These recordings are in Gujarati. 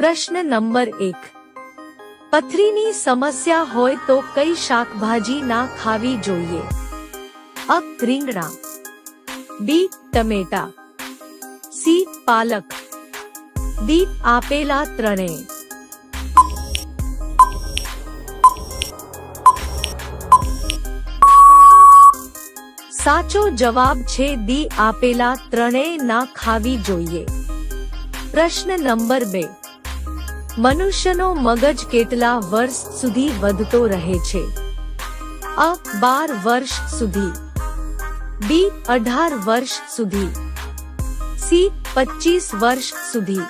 પ્રશ્ન નંબર એક પથરીની સમસ્યા હોય તો કઈ શાકભાજી ના ખાવી જોઈએ અ રીંગણા બી ટમેટા સી પાલક ડી આપેલા ત્રણેય સાચો જવાબ છે દી આપેલા ત્રણેય ના ખાવી જોઈએ પ્રશ્ન નંબર બે मनुष्यનો મગજ કેટલા વર્ષ સુધી વધતો રહે છે? A 12 વર્ષ સુધી B 18 વર્ષ સુધી C 25 વર્ષ સુધી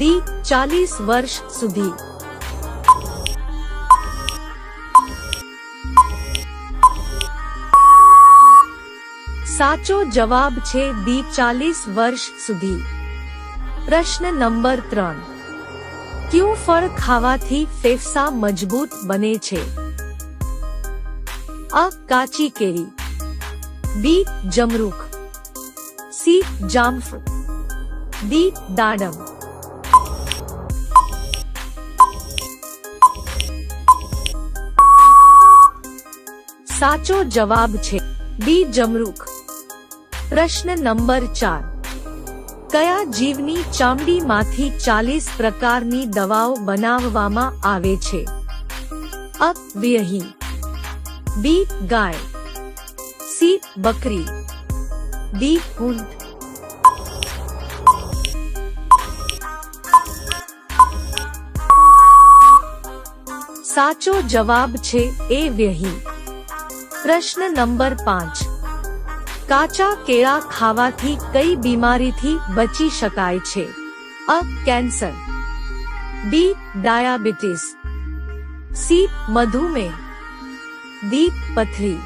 D 40 વર્ષ સુધી સાચો જવાબ છે D 40 વર્ષ સુધી પ્રશ્ન નંબર 3 क्यों फर खावा थी फेफसा मजबूत बने छे आ काची केरी बी जमरूक सी जामफ डी दाडम साचो जवाब छे बी जमरूक प्रश्न नंबर चार કયા જીવની ચામડીમાંથી 40 પ્રકારની દવાઓ બનાવવામાં આવે છે અ ક વહી બી ગાય સી બકરી ડી ભૂંડ સાચો જવાબ છે એ વહી પ્રશ્ન નંબર 5 काचा केड़ा खावा थी कई बीमारी थी बची शकाई छे A cancer B diabetes C मधुमेह दी पथरी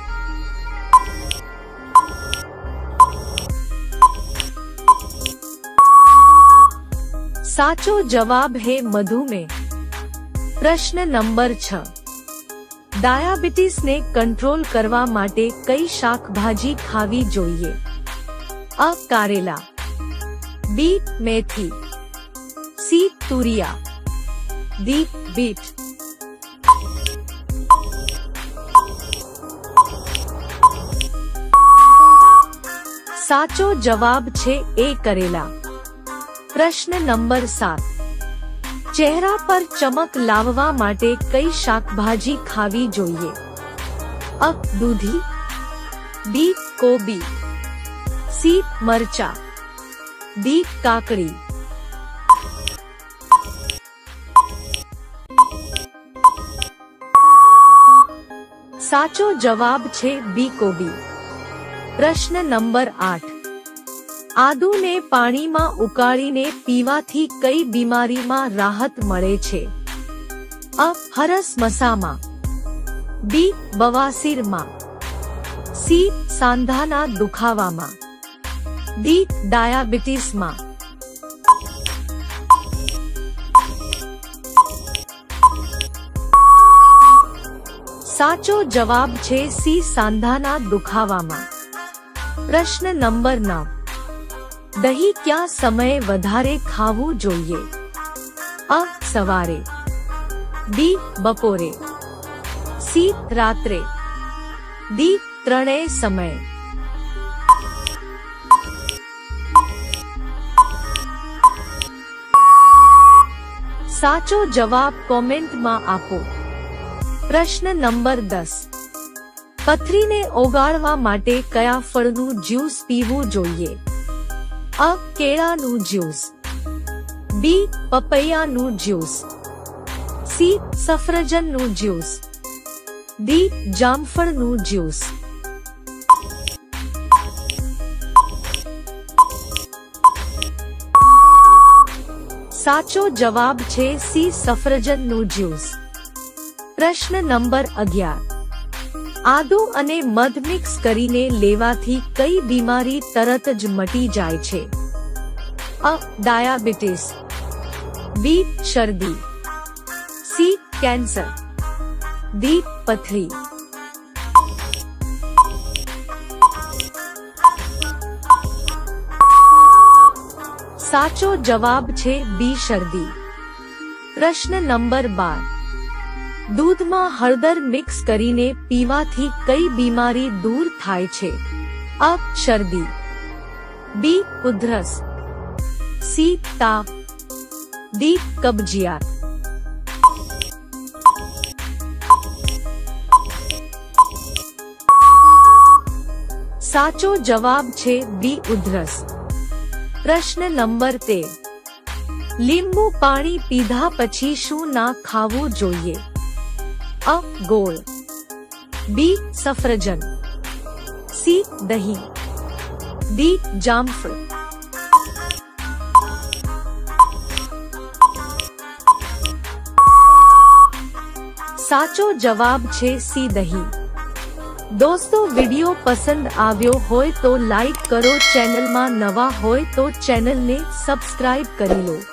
साचो जवाब है मधुमेह प्रश्न नंबर छह डायबिटीज ने कंट्रोल करवामाटे कई शाक भाजी खावी જોઈએ આ કારેલા બી મેથી સી તુરિયા દી બીટ સાચો જવાબ છે એ કારેલા પ્રશ્ન નંબર 7 चेहरा पर चमक लावा माटे कई शाकभाजी खावी जोइए अक दूधी बी कोबी सी मरचा डी काकड़ी साचो जवाब छे बी कोबी प्रश्न नंबर आठ આદુને પાણીમાં ઉકાળીને પીવાથી કઈ બીમારીમાં રાહત મળે છે અ હરસ મસામાં બી બવાસીરમાં સી સાંધાના દુખાવામાં ડી ડાયાબિટીસમાં સાચો જવાબ છે સી સાંધાના દુખાવામાં પ્રશ્ન નંબર નવ दही क्या समय વધારે खावो જોઈએ अ सवारे बी बपोरे सी रात्री डी त्रणे समय સાચો જવાબ કોમેન્ટ માં આપો પ્રશ્ન નંબર 10 પથરીને ઓગાળવા માટે કયા ફળનો જ્યુસ પીવો જોઈએ a केला નો જ્યુસ b પપૈયા નો જ્યુસ c સફરજન નો જ્યુસ d જામફળ નો જ્યુસ સાચો જવાબ છે c સફરજન નો જ્યુસ પ્રશ્ન નંબર 11 આદુ અને મધ મિક્સ કરીને લેવાથી કઈ બીમારી તરત જ મટી જાય છે અ ડાયાબિટીસ બી શરદી સી કેન્સર ડી પથરી સાચો જવાબ છે બી શરદી પ્રશ્ન નંબર બાર દૂધમાં હળદર મિક્સ કરીને પીવાથી કઈ બીમારી દૂર થાય છે અ શરદી બી ઉધરસ સી તાપ ડી કબજિયાત સાચો જવાબ છે બી ઉધરસ પ્રશ્ન નંબર તેર લીંબુ પાણી પીધા પછી શું ના ખાવું જોઈએ अ गोल बी सफरजन सी दही डी जामफल साचो जवाब छे सी दही दोस्तों वीडियो पसंद आयो हो तो लाइक करो चैनल मा नवा होए तो चैनल ने सब्सक्राइब करी लो